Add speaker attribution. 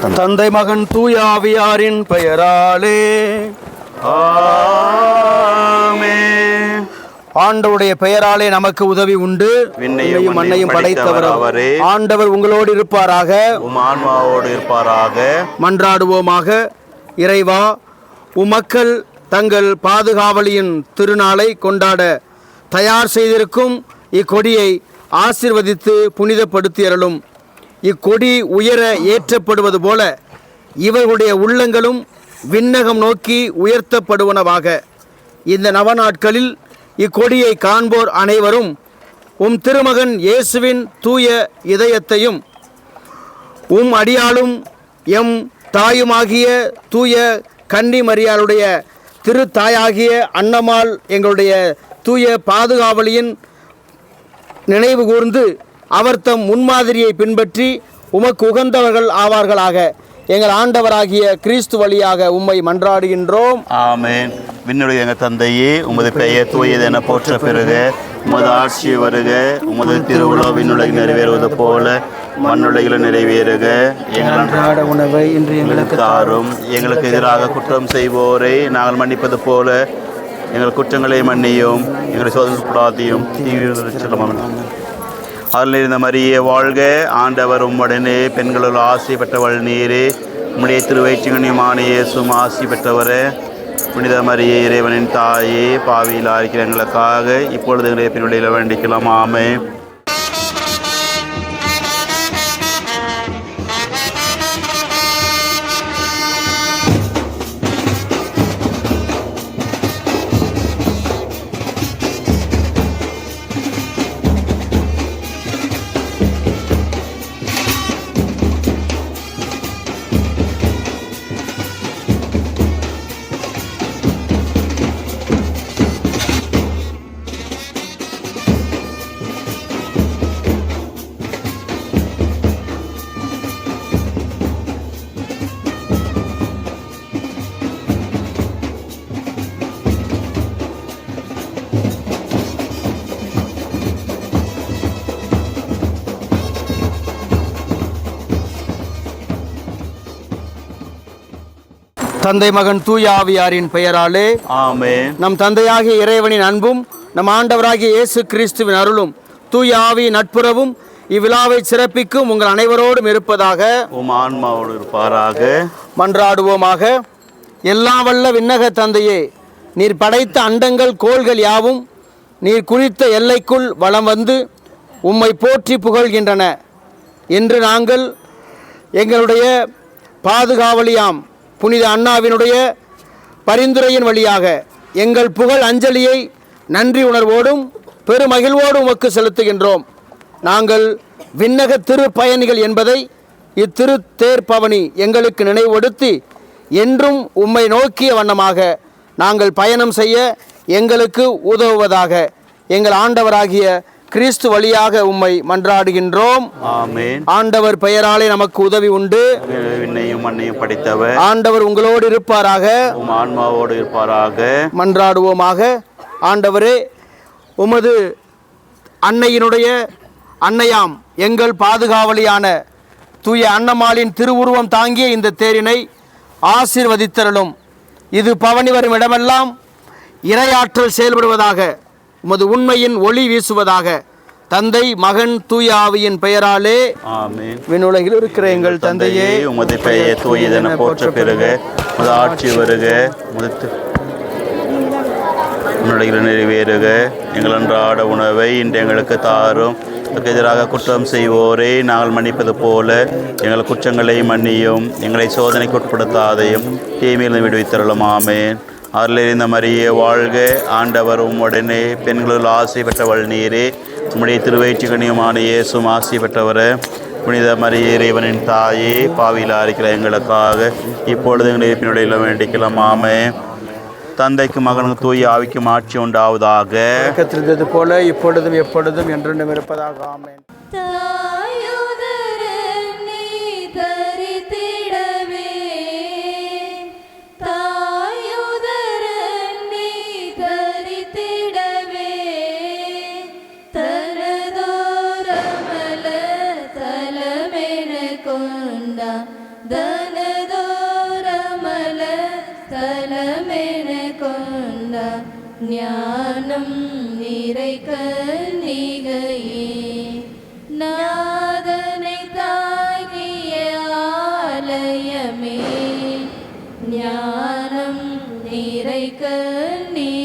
Speaker 1: தந்தை. மகன் தூயாவியாரின் பெயராலே. ஆண்டவருடைய பெயராலே நமக்கு உதவி உண்டு.
Speaker 2: விண்ணையும்
Speaker 1: மண்ணையும்
Speaker 2: படைத்தவர் அவரே.
Speaker 1: ஆண்டவர் உங்களோடு இருப்பாராக.
Speaker 2: ஆன்மாவோடு இருப்பாராக.
Speaker 1: மன்றாடுவோமாக. இறைவா உமக்கள் தங்கள் பாதுகாவலியின் திருநாளை கொண்டாட தயார் செய்திருக்கும் இக்கொடியை ஆசிர்வதித்து புனிதப்படுத்தி அருளும் இக்கொடி உயர ஏற்றப்படுவது போல இவர்களுடைய உள்ளங்களும் விண்ணகம் நோக்கி உயர்த்தப்படுவனவாக. இந்த நவநாட்களில் இக்கொடியை காண்போர் அனைவரும் உம் திருமகன் இயேசுவின் தூய இதயத்தையும் உம் அடியாளும் எம் தாயுமாகிய தூய கன்னிமரியாளுடைய திருத்தாயாகிய அன்னமாள் எங்களுடைய தூய பாதுகாவலியின் நினைவு கூர்ந்து அவர் தம் முன்மாதிரியை பின்பற்றி உமக்கு உகந்தவர்கள் ஆவார்களாக. எங்கள் ஆண்டவராகிய கிறிஸ்து வழியாக உம்மை மன்றாடுகின்றோம்.
Speaker 2: ஆமென். விண்ணுடைய எங்கள் தந்தையே உமது பெயர் தூயது என போற்ற பிறகு. உமது ஆட்சி வருக. உமது திருவிழா விண்ணுலகில் நிறைவேறுவது போல மண்ணுலகில் நிறைவேறுக. எங்கள்
Speaker 1: அன்றாட உணவை இன்று எங்களுக்கு
Speaker 2: தாரும். எங்களுக்கு எதிராக குற்றம் செய்வோரை நாங்கள் மன்னிப்பது போல எங்கள் குற்றங்களை மன்னியும். எங்களை சோதனைப்படாதையும் தீவிர அதில் இருந்த மரியே வாழ்க. ஆண்டவர் உம்முடனே பெண்களுள் ஆசை பெற்றவள் நீரே. உம்முடைய திருவயிற்றுகனியமான இயேசும் ஆசி பெற்றவர். புனித மரியே இறைவனின் தாயே பாவியில் இருக்கிற எங்களுக்காக இப்பொழுது எங்களை பின்வழியில் வேண்டிக்கலாம். ஆமே
Speaker 1: தந்தை மகன் தூய ஆவியாரின் பெயராலே
Speaker 2: ஆமென்.
Speaker 1: நம் தந்தையாகிய இறைவனின் அன்பும் நம் ஆண்டவராகிய இயேசு கிறிஸ்துவின் அருளும் தூய ஆவியின் நட்புறவும் இவ்விழாவை சிறப்பிக்கும் உங்கள் அனைவரோடும் இருப்பதாக
Speaker 2: உம் ஆன்மாவோடு இருப்பாராக.
Speaker 1: மன்றாடுவோமாக. எல்லாம் வல்ல விண்ணக தந்தையே நீர் படைத்த அண்டங்கள் கோள்கள் யாவும் நீர் குறித்த எல்லைக்குள் வலம் வந்து உம்மை போற்றி புகழ்கின்றன. என்று நாங்கள் எங்களுடைய பாதுகாவலியாம் புனித அண்ணாவினுடைய பரிந்துரையின் வழியாக எங்கள் புகழ் அஞ்சலியை நன்றி உணர்வோடும் பெருமகிழ்வோடும் உமக்கு செலுத்துகின்றோம். நாங்கள் விண்ணக திருப்பயணிகள் என்பதை இத்திரு தேர்பவனி எங்களுக்கு நினைவுபடுத்தி என்றும் உம்மை நோக்கிய வண்ணமாக நாங்கள் பயணம் செய்ய எங்களுக்கு உதவுவதாக எங்கள் ஆண்டவராகிய கிறிஸ்து வழியாக உம்மை மன்றாடுகின்றோம். ஆண்டவர் பெயராலே நமக்கு உதவி உண்டு.
Speaker 2: படைத்தவர்.
Speaker 1: ஆண்டவர் உங்களோடு இருப்பாராக.
Speaker 2: ஆன்மாவோடு இருப்பாராக.
Speaker 1: மன்றாடுவோமாக. ஆண்டவரே உமது அன்னையினுடைய அன்னையாம் எங்கள் பாதுகாவலியான தூய அன்னமாளின் திருவுருவம் தாங்கிய இந்த தேரினை ஆசீர்வதித்தருளும். இது பவனி வரும் இடமெல்லாம் இரையாற்றல் செயல்படுவதாக உமது உண்மையின் ஒளி வீசுவதாக. தந்தை மகன் தூய ஆவியின் பெயராலே
Speaker 2: ஆமென்.
Speaker 1: விண்ணுலகில் இருக்கிற எங்கள் தந்தையே
Speaker 2: உமது பெயர் தூயதென போற்ற பிறகு. உமது ஆட்சி வருக உமது தி- உன்னுடைய நிறைவேறுக. எங்கள் அன்றாட உணவை இன்று எங்களுக்கு தாரும். எதிராக குற்றம் செய்வோரை நாங்கள் மன்னிப்பது போல எங்கள் குற்றங்களை மன்னியும் எங்களை சோதனைக்கு உட்படுத்தாதையும் தீமையிலிருந்து விடுவித்தருளும். ஆமேன். அருளிருந்த மரியே வாழ்க. ஆண்டவர் உம்முடனே பெண்களுள் ஆசை பெற்றவள் நீரே. உம்முடைய திருவயிற்றுக்கணியமான இயேசும் ஆசை பெற்றவரே. புனித மரியே இறைவனின் தாயே பாவியில் இருக்கிற எங்களுக்காக இப்பொழுது எங்களை பின்னுடைய வேண்டிக்கலாம். ஆமே தந்தைக்கு மகனுக்கு தூய ஆவிக்கும் ஆட்சி உண்டாவதாக.
Speaker 1: இருந்தது போல இப்பொழுதும் எப்பொழுதும் என்றென்றும் இருப்பதாக. ஆமென்.
Speaker 3: ஞானம் நிறைக்க நிகையே. நாதனை தாங்கிய ஆலயமே. ஞானம் நிறைக்க நீ